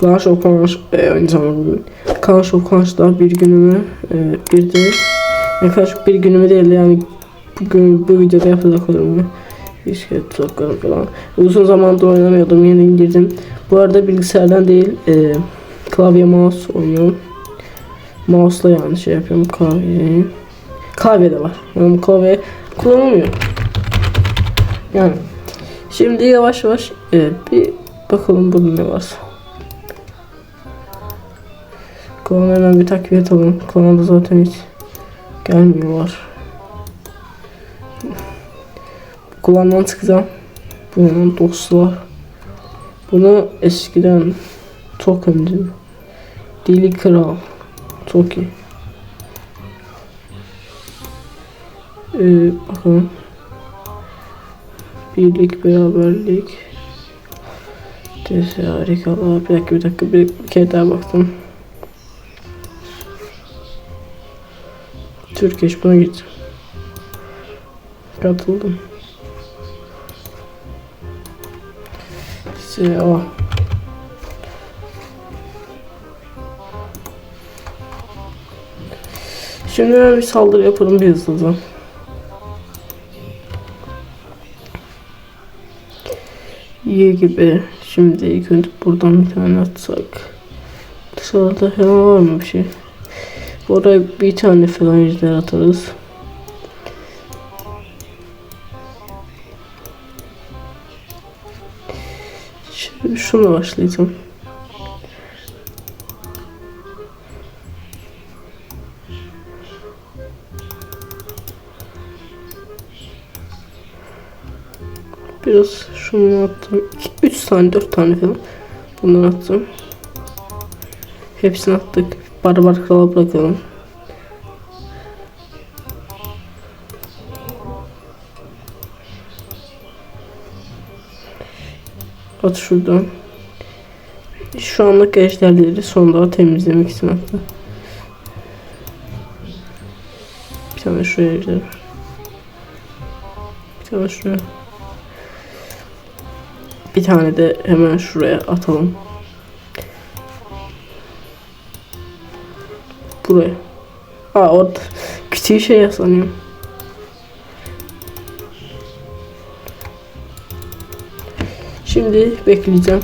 Clash of Clans e, aynı zamanda Clash of Clans'da bir günümü e, bir de yaklaşık bir günümü değil yani bugün bu videoda yapacaklarımı iskelet tuzaklarım falan. Uzun zamandır oynamıyordum yeni indirdim bu arada bilgisayardan değil e, klavye mouse oynuyorum. Mouse'la yani şey yapıyorum klavyeyi. Klavye de var. Yani klavye kullanamıyorum. Yani şimdi yavaş yavaş e, bir bakalım burada ne varsa Hemen bir takviye atalım. Klanda zaten hiç gelmiyorlar. Klandan çıkacağım. Bunun dostlar. Bunu eskiden tokenci. Dili Kral. Toki. Ee, bakalım. Birlik, beraberlik. Desi harikalar. Bir dakika, bir dakika. Bir, bir kere daha baktım. Türkeş buna git. Katıldım. İşte o. Şimdi ben bir saldırı yapalım bir hızlıca. İyi gibi. Şimdi ilk önce buradan bir tane atsak. Dışarıda falan var mı bir şey? Oraya bir tane falan ejder atarız. Şimdi şunu başlayacağım. Biraz şunu attım. 3 tane 4 tane falan. Bunları attım. Hepsini attık. Barbar krala bırakalım. At şuradan. Şu anlık ejderleri sonra temizlemek için attı. Bir tane şuraya ejder. Bir tane şuraya. Bir tane de hemen şuraya atalım. Buraya. Aa orada küçük şey sanıyorum. Şimdi bekleyeceğim.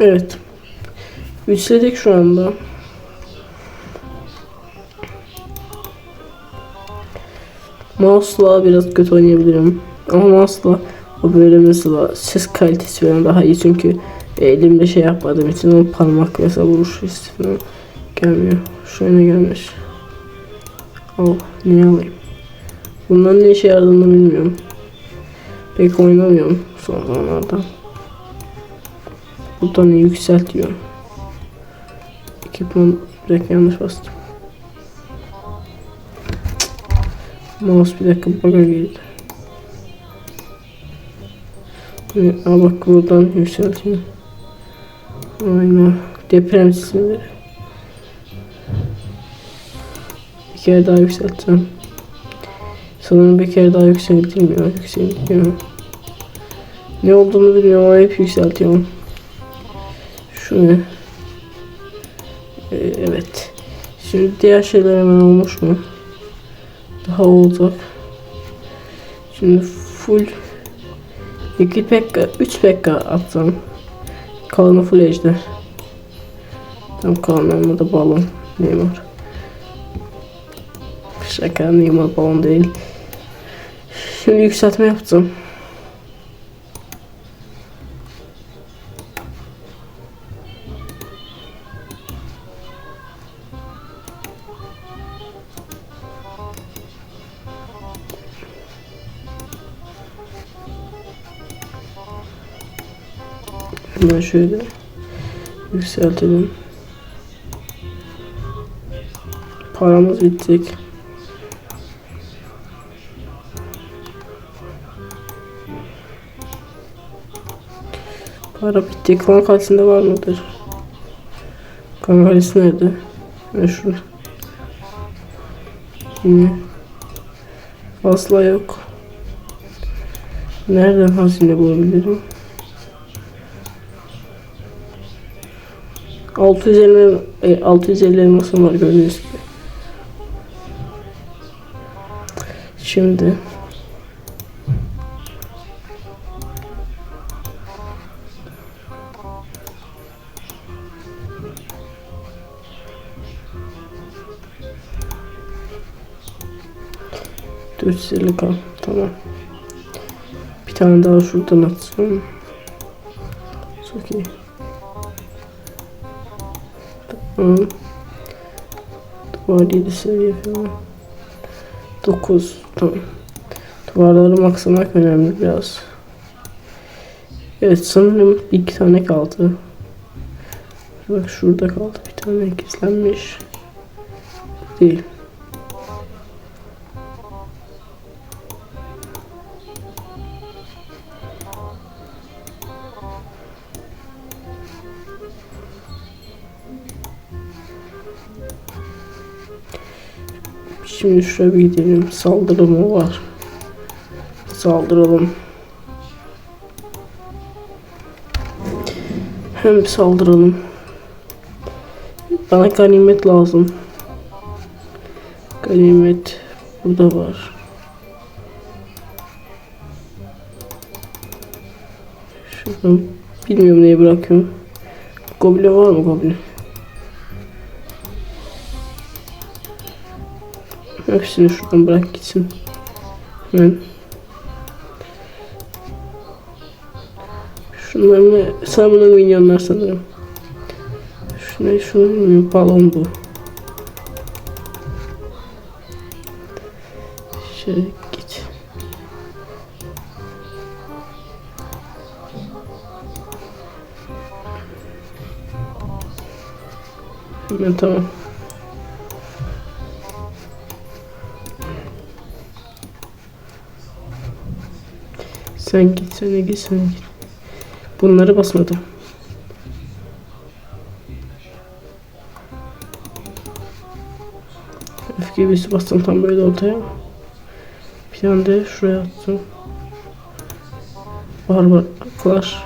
Evet. Üçledik şu anda. Mouse'la biraz kötü oynayabilirim. Ama mouse'la o böyle mesela ses kalitesi falan daha iyi çünkü elimde şey yapmadığım için o parmak mesela vuruş hissi falan gelmiyor. Şöyle gelmiş. Oh niye alayım? Bunların ne işe yaradığını bilmiyorum. Pek oynamıyorum son zamanlarda. Buradan yükseltiyor. Ekipman direkt yanlış bastım. Mouse bir dakika bug'a girdi. Aa bak buradan yükseltiyor. Aynen. Deprem sismileri. Bir kere daha yükselteceğim. Sanırım bir kere daha yükseltilmiyor. Yükseltiyor. Ne olduğunu bilmiyorum ama hep yükseltiyorum. Şunu. Ee, evet. Şimdi diğer şeyler hemen olmuş mu? Daha olacak. Şimdi full 2 pekka 3 pekka atsam. Kalanı full ejder. Tam kalanlarına da balon. Neymar. Şaka Neymar balon değil. Şimdi yükseltme yapacağım. Hemen şöyle yükseltelim. Paramız bitecek. Para bitti. Kan kalesinde var mıdır? Kan kalesi nerede? Şurada. Yine. Asla yok. Nereden hazine bulabilirim? 650 e, 650 elmasım var gördüğünüz gibi. Şimdi Dört kal. Tamam. Bir tane daha şuradan atsam. Çok iyi. Tamam. Duvar 7 seviye falan. 9. Tamam. Duvarları maksamak önemli biraz. Evet sanırım iki tane kaldı. Bak şurada kaldı bir tane gizlenmiş. Değil. Şimdi şuraya bir gidelim. Saldırı mı var? Saldıralım. Hem saldıralım. Bana ganimet lazım. Ganimet burada var. Şuradan bilmiyorum neyi bırakıyorum. Goblin var mı goblin? Hepsini şuradan bırak gitsin. Hemen. Şunlar ne? Sen buna minyonlar sanırım. Şunu şunu bilmiyorum. Balon bu. Şöyle git. Hemen tamam. Sen git, sen git, sen git. Bunları basmadım. Öfke birisi bastım tam böyle ortaya. Bir tane de şuraya attım. Barbarlar.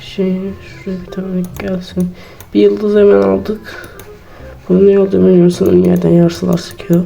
Şey, şuraya bir tane gelsin. Bir yıldız hemen aldık. Bunun ne olduğunu bilmiyorum. Sanırım yerden yarısılar sıkıyor.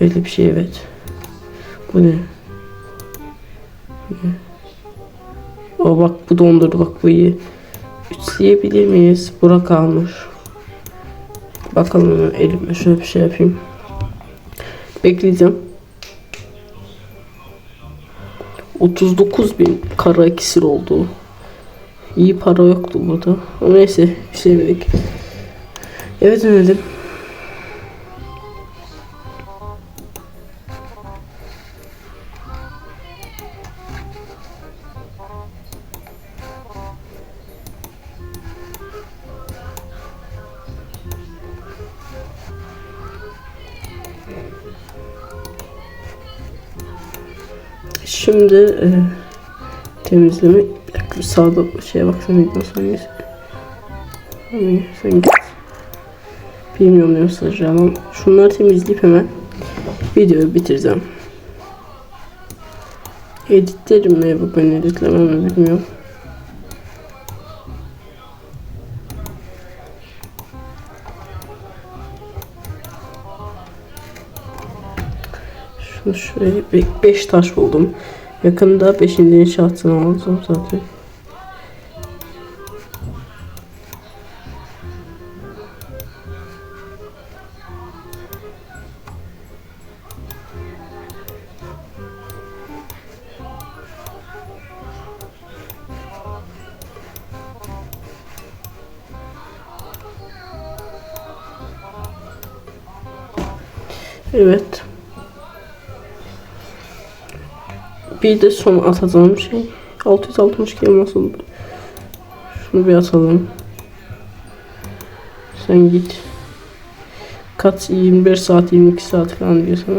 Öyle bir şey evet. Bu ne? O bak bu dondurdu bak bu iyi. Üçleyebilir miyiz? Burak almış. Bakalım elime şöyle bir şey yapayım. Bekleyeceğim. 39 bin kara iksir oldu. İyi para yoktu burada. Ama neyse bir dedik. Evet önedim. Şimdi e, temizleme sağda şeye baksana videonun hangisi. Hani sen git. Bilmiyorum ne mesajı ama şunları temizleyip hemen videoyu bitireceğim. Editlerim mi bugün editlemem mi bilmiyorum. Şöyle 5 taş buldum. Yakında 5. inşaatını alacağım zaten. Evet. Bir de son atacağım şey. 660 elmas oldu. Şunu bir atalım. Sen git. Kat 21 saat 22 saat falan diyor sana.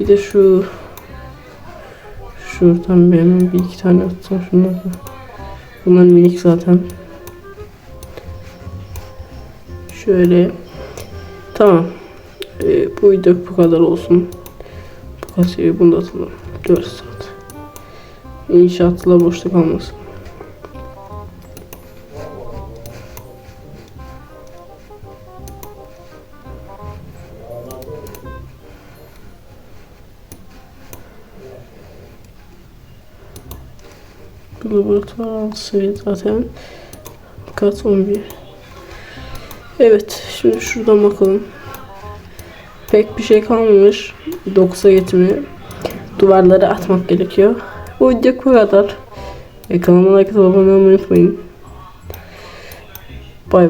Bir de şu şuradan hemen bir iki tane atsam şunlardan. Bunlar minik zaten. Şöyle. Tamam. Ee, bu video bu kadar olsun. Bu kasayı bunu da atalım. 4 saat. İnşaatla boşta kalmasın. Bu laboratuvar seviye zaten. Kat 11. Evet, şimdi şuradan bakalım. Pek bir şey kalmamış. 9'a getirmeye. Duvarları atmak gerekiyor. Bu video bu kadar. E, kanalıma like abone olmayı unutmayın. Bay.